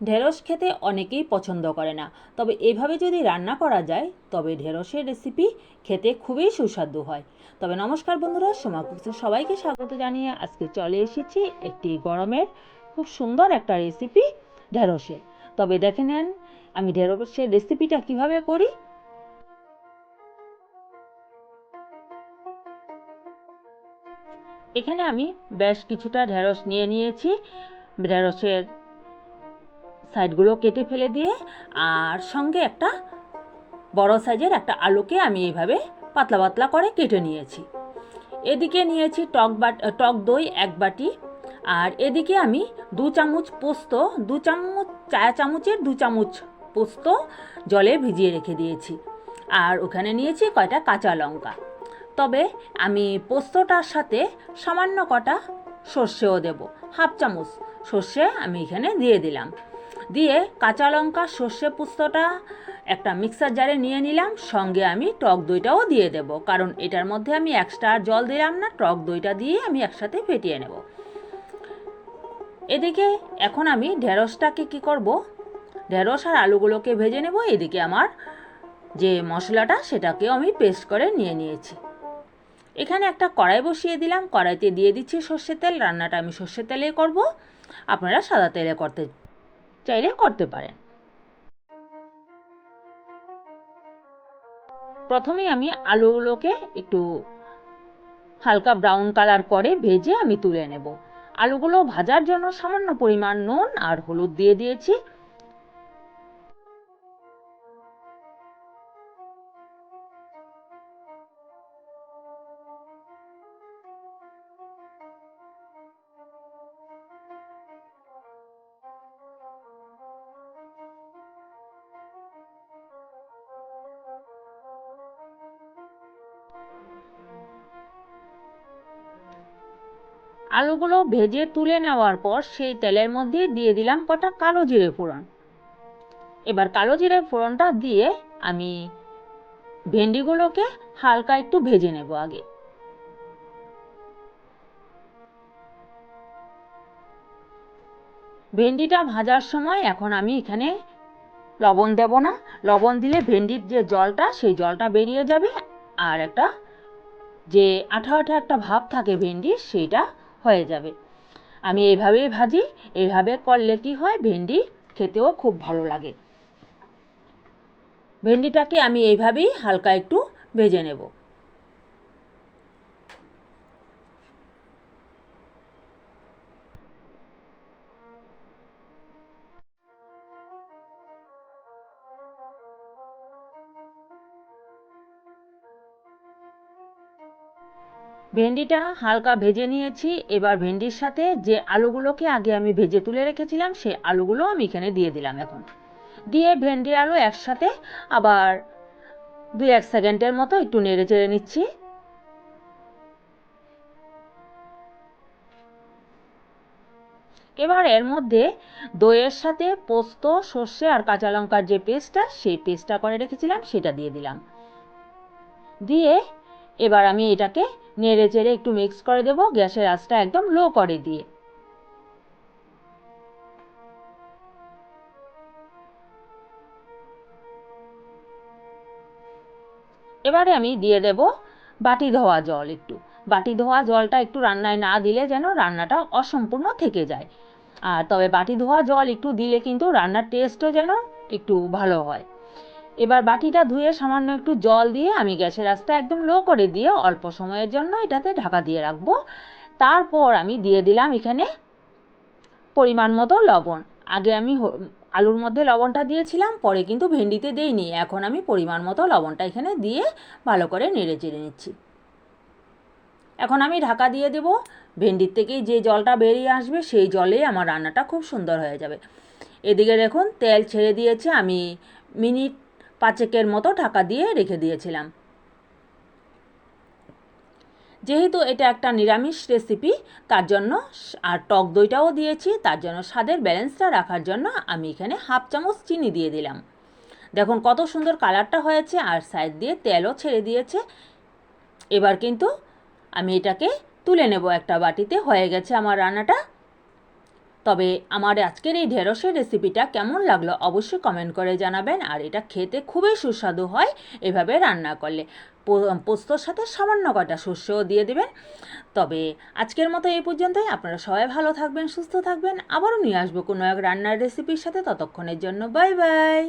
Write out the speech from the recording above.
ঢেঁড়স খেতে অনেকেই পছন্দ করে না। তবে এভাবে যদি রান্না করা যায়, তবে ঢেঁড়সের রেসিপি খেতে খুবই সুস্বাদু হয়। তবে নমস্কার বন্ধুরা, সোমা সবাইকে স্বাগত জানিয়ে আজকে চলে এসেছি একটি গরমের খুব সুন্দর একটা রেসিপি ঢেঁড়সের তবে দেখে নেন, আমি ঢেঁড়সের রেসিপিটা কীভাবে করি। এখানে আমি বেশ কিছুটা ঢেঁড়স নিয়ে নিয়েছি। ঢেঁড়সের সাইডগুলো কেটে ফেলে দিয়ে আর সঙ্গে একটা বড় সাইজের একটা আলুকে আমি এইভাবে পাতলা পাতলা করে কেটে নিয়েছি। এদিকে নিয়েছি টক বাট, টক দই এক বাটি আর এদিকে আমি দু চামচ পোস্ত, দু চামচ চা চামচের দু চামচ পোস্ত জলে ভিজিয়ে রেখে দিয়েছি। আর ওখানে নিয়েছি কয়টা কাঁচা লঙ্কা। তবে আমি পোস্তটার সাথে সামান্য কটা সর্ষেও দেব, হাফ চামচ সর্ষে আমি এখানে দিয়ে দিলাম। দিয়ে কাঁচা লঙ্কা, সর্ষে পোস্তটা একটা মিক্সার জারে নিয়ে নিলাম, সঙ্গে আমি টক দইটাও দিয়ে দেব। কারণ এটার মধ্যে আমি এক্সট্রা আর জল দিলাম না, টক দইটা দিয়ে আমি একসাথে ফেটিয়ে নেব। এদিকে এখন আমি ঢেঁড়সটাকে কি করব? ঢেঁড়স আর আলুগুলোকে ভেজে নেব। এদিকে আমার যে মশলাটা সেটাকেও আমি পেস্ট করে নিয়ে নিয়েছি। এখানে একটা কড়াই বসিয়ে দিলাম। কড়াইতে দিয়ে দিচ্ছি সর্ষের তেল। রান্নাটা আমি সর্ষের তেলে করব। আপনারা সাদা তেলে করতে চাইলে করতে পারেন। প্রথমে আমি আলুগুলোকে একটু হালকা ব্রাউন কালার করে ভেজে আমি তুলে নেব। আলুগুলো ভাজার জন্য সামান্য পরিমাণ নুন আর হলুদ দিয়ে দিয়েছি। আলুগুলো ভেজে তুলে নেওয়ার পর সেই তেলের মধ্যে দিয়ে দিলাম কটা কালো জিরে ফোড়ন। এবার কালো জিরে ফোড়নটা দিয়ে আমি ভেন্ডিগুলোকে হালকা একটু ভেজে নেব আগে। ভেন্ডিটা ভাজার সময় এখন আমি এখানে লবণ দেব না। লবণ দিলে ভেন্ডির যে জলটা, সেই জলটা বেরিয়ে যাবে। আর একটা যে আঠা আঠা একটা ভাব থাকে ভেন্ডির, সেইটা হয়ে যাবে। আমি এইভাবেই ভাজি, এইভাবে করলে কি হয়, ভেন্ডি খেতেও খুব ভালো লাগে। ভেন্ডিটাকে আমি এইভাবেই হালকা একটু ভেজে নেব। ভেন্ডিটা হালকা ভেজে নিয়েছি। এবার ভেন্ডির সাথে যে আলুগুলোকে আগে আমি ভেজে তুলে রেখেছিলাম সেই আলুগুলো আমি এখানে দিয়ে দিলাম এখন। দিয়ে ভেন্ডি আলু একসাথে আবার দুই এক সেকেন্ডের মতো একটু নেড়ে চেড়ে নিচ্ছি। এবার এর মধ্যে দইয়ের সাথে পোস্ত, সর্ষে আর কাঁচা লঙ্কার যে পেস্টটা, সেই পেস্টটা করে রেখেছিলাম, সেটা দিয়ে দিলাম। দিয়ে এবার আমি এটাকে নেড়ে চেড়ে একটু মিক্স করে দেবো, গ্যাসের আঁচটা একদম লো করে দিয়ে। এবারে আমি দিয়ে দেব বাটি ধোয়া জল একটু। বাটি ধোয়া জলটা একটু রান্নায় না দিলে যেন রান্নাটা অসম্পূর্ণ থেকে যায়। আর তবে বাটি ধোয়া জল একটু দিলে কিন্তু রান্নার টেস্টও যেন একটু ভালো হয়। এবার বাটিটা ধুয়ে সামান্য একটু জল দিয়ে আমি গ্যাসের আঁচটা একদম লো করে দিয়ে অল্প সময়ের জন্য এটাতে ঢাকা দিয়ে রাখব। তারপর আমি দিয়ে দিলাম এখানে পরিমাণ মতো লবণ। আগে আমি আলুর মধ্যে লবণটা দিয়েছিলাম, পরে কিন্তু ভেন্ডিতে দেইনি। এখন আমি পরিমাণ মতো লবণটা এখানে দিয়ে ভালো করে নেড়ে চেড়ে নিচ্ছি। এখন আমি ঢাকা দিয়ে দেব। ভেন্ডির থেকেই যে জলটা বেরিয়ে আসবে, সেই জলেই আমার রান্নাটা খুব সুন্দর হয়ে যাবে। এদিকে দেখুন, তেল ছেড়ে দিয়েছে। আমি মিনিট পাঁচেকের মতো ঢাকা দিয়ে রেখে দিয়েছিলাম। যেহেতু এটা একটা নিরামিষ রেসিপি, তার জন্য আর টক দইটাও দিয়েছি, তার জন্য স্বাদের ব্যালেন্সটা রাখার জন্য আমি এখানে হাফ চামচ চিনি দিয়ে দিলাম। দেখুন কত সুন্দর কালারটা হয়েছে আর সাইড দিয়ে তেলও ছেড়ে দিয়েছে। এবার কিন্তু আমি এটাকে তুলে নেব একটা বাটিতে, হয়ে গেছে আমার রান্নাটা। তবে আমার আজকের এই ঢেঁড়সের রেসিপিটা কেমন লাগল অবশ্যই কমেন্ট করে জানাবেন। আর এটা খেতে খুবই সুস্বাদু হয় এভাবে রান্না করলে। পোস্তর সাথে সামান্য কটা শস্যও দিয়ে দেবেন। তবে আজকের মতো এই পর্যন্তই। আপনারা সবাই ভালো থাকবেন, সুস্থ থাকবেন। আবারও নিয়ে আসব কোনো এক রান্নার রেসিপির সাথে। ততক্ষণের জন্য বাই বাই